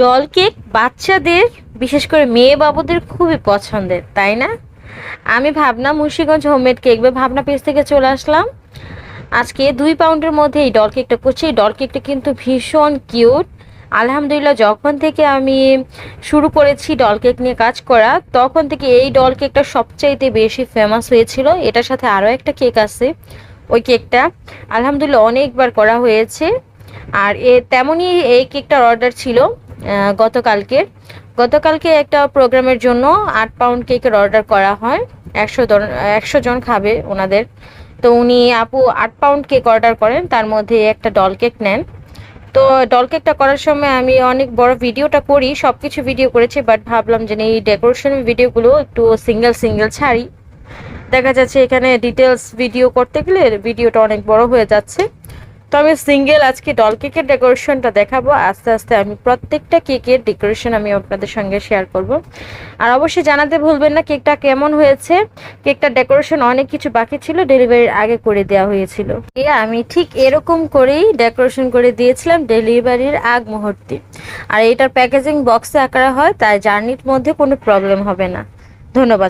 Doll cake বাচ্চাদের, বিশেষ করে মেয়ে বাবুদের খুবই পছন্দের, তাই না? আমি ভাবনা মুন্সিগঞ্জ হোমমেড কেক বা ভাবনা পেজ থেকে চলে আসলাম। আজকে দুই পাউন্ডের মধ্যে এই ডল কেকটা করছি। এই ডল কেকটা কিন্তু ভীষণ কিউট আলহামদুলিল্লাহ, যখন থেকে আমি শুরু করেছি ডল কেক নিয়ে কাজ করা, তখন থেকে এই ডল কেকটা সবচাইতে বেশি ফেমাস হয়েছিল। এটার সাথে আরও একটা কেক আছে। ওই কেকটা আলহামদুলিল্লাহ অনেকবার করা হয়েছে। আর এ তেমনই এই কেকটার অর্ডার ছিল। আহ, গতকালকে। গতকালকে একটা প্রোগ্রামের জন্য আট পাউন্ড কেকের অর্ডার করা হয়। একশো জন একশো জন খাবে ওনাদের। তো উনি আপু আট পাউন্ড কেক অর্ডার করেন তার মধ্যে একটা ডল কেক নেন। তো ডল কেকটা করার সময় আমি অনেক বড় ভিডিওটা করি সব কিছু ভিডিও করেছি বাট ভাবলাম যে এই ডেকোরেশন ভিডিওগুলো একটু সিঙ্গেল সিঙ্গেল ছাড়ি। দেখা যাচ্ছে এখানে ডিটেলস ভিডিও করতে গেলে ভিডিওটা অনেক বড় হয়ে যাচ্ছে। তো আমি সিঙ্গেল আজকে ডল কেকের ডেকোরেশনটা দেখাবো। আস্তে আস্তে আমি প্রত্যেকটা কেকের ডেকোরেশন আমি আপনাদের সঙ্গে শেয়ার করব। আর অবশ্যই জানাতে ভুলবেন না কেকটা কেমন হয়েছে। কেকটার ডেকোরেশন অনেক কিছু বাকি ছিল ডেলিভারির আগে করে দেওয়া হয়েছিল। আমি ঠিক এরকম করেই ডেকোরেশন করে দিয়েছিলাম ডেলিভারির আগ মুহূর্তে। আর এটার প্যাকেজিং বক্সে আকারা হয়, তাই জার্নির মধ্যে কোনো প্রবলেম হবে না। ধন্যবাদ।